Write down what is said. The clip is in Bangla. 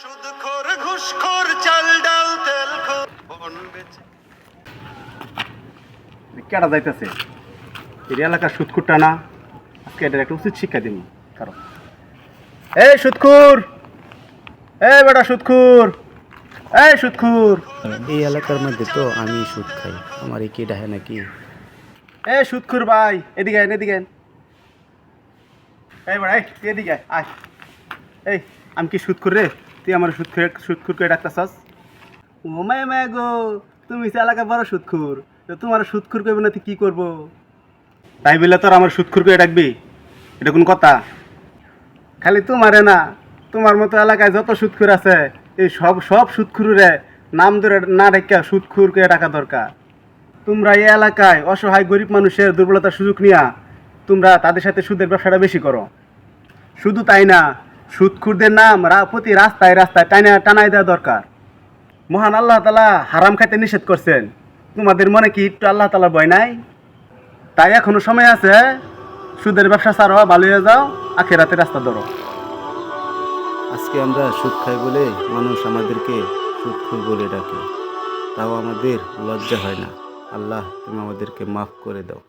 সুদখোর ঘুষখোর চাল ডাল তেল খোর। বেচে। কেটা যাইতেছে? এই এলাকার সুৎখুরটা না আজকে এটার একটা উচিত শিক্ষা দিন কারণ। এই সুৎখুর এই বেটা সুৎখুর এই সুৎখুর এই এলাকার মধ্যে তো আমি সুদ খাই আমার কি ডাহে নাকি? এই সুৎখুর ভাই এদিকে আয় এদিকে আয়। এই বেড়া এই এদিকে আয়, আয়। এই আমি কি সুৎখুর রে? তুই আমার সুৎখুর সুৎখুরকে ডাকতেছাস ও মায় মায় গো, তুমি সে এলাকা বড় সুৎখুর। তো তোমার সুৎখুর করবে না তুই কি করব? তাই বলে তোর আমার সুৎখুর করে ডাকবি? এটা কোন কথা? খালি তোমারে না, তোমার মতো এলাকায় যত সুৎখুর আছে, এই সব সব সুৎখুরে নাম ধরে না রেখে সুৎখুর করে ডাকা দরকার। তোমরা এই এলাকায় অসহায় গরিব মানুষের দুর্বলতার সুযোগ নিয়া তোমরা তাদের সাথে সুদের ব্যবসাটা বেশি করো। শুধু তাই না সুদখুরদের নাম প্রতি রাস্তায় রাস্তায় টানা টানাই দেওয়া দরকার। মহান আল্লাহ তালা হারাম খাইতে নিষেধ করছেন। তোমাদের মনে কি একটু আল্লাহ তালার ভয় নাই? তাই এখনও সময় আছে, সুদের ব্যবসা ছাড়ো ভালো হয়ে যাও, আখেরাতে রাস্তা ধরো। আজকে আমরা সুদ খাই বলে মানুষ আমাদেরকে সুদখোর বলে ডাকে। তাও আমাদের লজ্জা হয় না। আল্লাহ তুমি আমাদেরকে মাফ করে দাও।